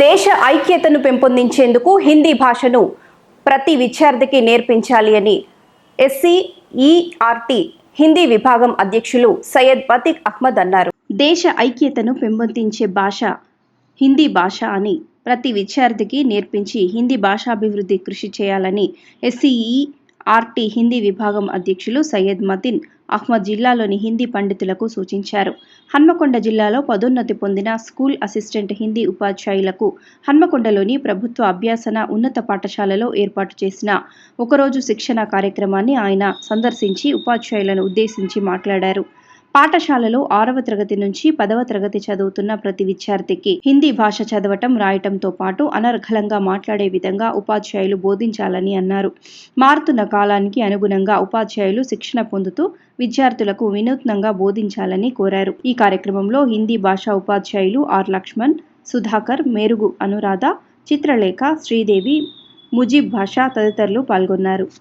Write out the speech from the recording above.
దేశ ఐక్యతను పెంపొందించేందుకు హిందీ భాషను ప్రతి విద్యార్థికి నేర్పించాలి అని ఎస్సీఈఆర్టీ హిందీ విభాగం అధ్యక్షులు సయ్యద్ బతిక్ అహ్మద్ అన్నారు. దేశ ఐక్యతను పెంపొందించే భాష హిందీ భాష అని ప్రతి విద్యార్థికి నేర్పించి హిందీ భాషాభివృద్ధి కృషి చేయాలని ఎస్సీఈ ఆర్టీ హిందీ విభాగం అధ్యక్షులు సయ్యద్ మతిన్ అహ్మద్ జిల్లాలోని హిందీ పండితులకు సూచించారు. హన్మకొండ జిల్లాలో పదోన్నతి పొందిన స్కూల్ అసిస్టెంట్ హిందీ ఉపాధ్యాయులకు హన్మకొండలోని ప్రభుత్వ అభ్యాసన ఉన్నత పాఠశాలలో ఏర్పాటు చేసిన ఒకరోజు శిక్షణ కార్యక్రమాన్ని ఆయన సందర్శించి ఉపాధ్యాయులను ఉద్దేశించి మాట్లాడారు. పాఠశాలలో ఆరవ తరగతి నుంచి పదవ తరగతి చదువుతున్న ప్రతి విద్యార్థికి హిందీ భాష చదవటం రాయటంతో పాటు అనర్ఘలంగా మాట్లాడే విధంగా ఉపాధ్యాయులు బోధించాలని అన్నారు. మారుతున్న కాలానికి అనుగుణంగా ఉపాధ్యాయులు శిక్షణ పొందుతూ విద్యార్థులకు వినూత్నంగా బోధించాలని కోరారు. ఈ కార్యక్రమంలో హిందీ భాషా ఉపాధ్యాయులు ఆర్ లక్ష్మణ్ సుధాకర్ మేరుగు అనురాధ చిత్రలేఖ శ్రీదేవి ముజీబ్ భాషా తదితరులు పాల్గొన్నారు.